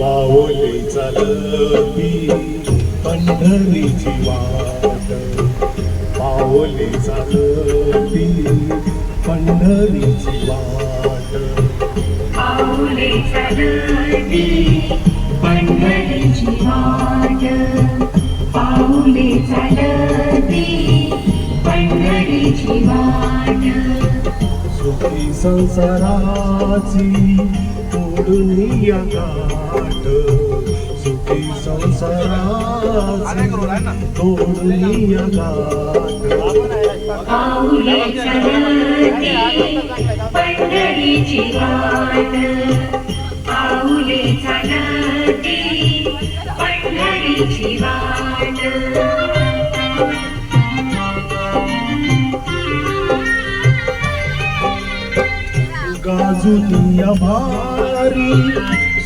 पावले चालती पंढरीची वाट. पावले चालती पंढरीची वाट. पाऊले चालती पंढरीची वाट. पाऊले चालती पंढरीची वाट. सुखी संसाराची या गाठ सुखी संसाराची तोडून या गाठ पाऊले चालती पंढरीची वाट. पाऊले चालती पंढरीची गाजून या भारी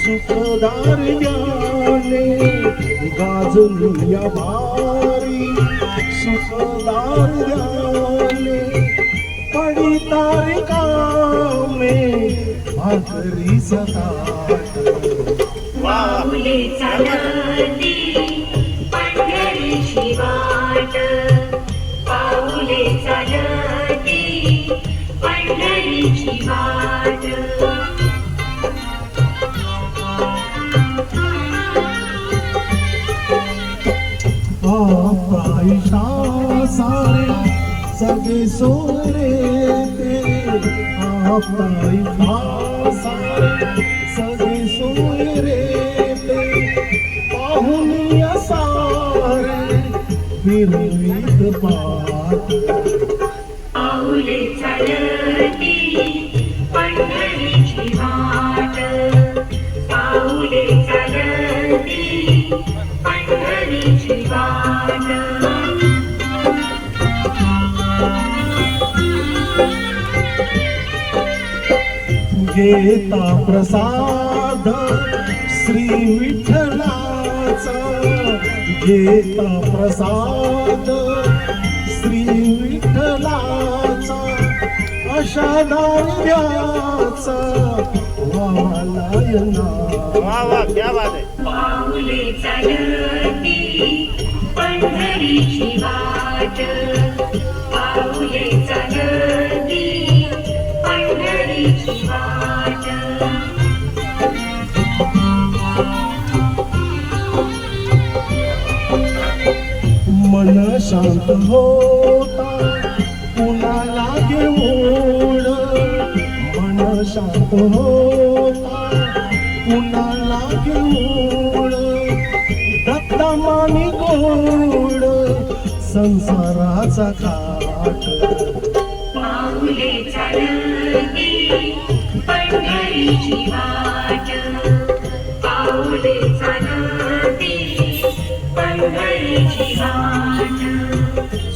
सुखदार ज्ञाने गाजून भारी सुखदार ज्ञाने पडी तारिकामे भाकरी सताट पाऊले चला ਮੇਰੀ ਵਾਟ ਓ ਭਾਈ ਸ਼ਾ ਸਾਰੇ ਸਭੇ ਸੋਰੇ ਤੇ ਆ ਭਾਈ ਸ਼ਾ ਸਾਰੇ ਸਭੇ ਸੋਰੇ ਤੇ ਪਾਹੁਨੀ ਅਸਾਰੇ ਫਿਰ ਵੀ ਦਬਾਤ पाऊले चालती पंढरीची वाट. घेता प्रसाद श्री विठ्ठलाचा. घेता प्रसाद श्री विठ्ठलाचा. अशा चालती पंढरीची वाट. पाऊले चालती पंढरीची वाट. मन शांत होता कुणाला घेऊन? मन शांत होता. कुणाला घेऊन? दत्तमानी गोड संसाराचा पंढरीची वाट पंढरीची वाट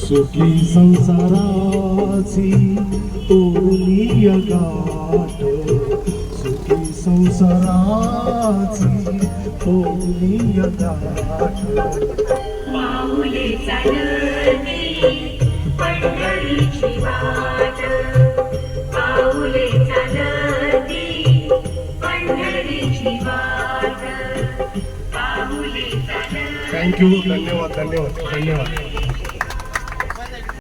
सुखी संसाराची तोली गाठ संसाराची तोली गाठ पाऊले चालती पंढरीची वाट. पाऊले चालती पंढरीची वाट. पाऊले चालती थँक्यू धन्यवाद धन्यवाद धन्यवाद.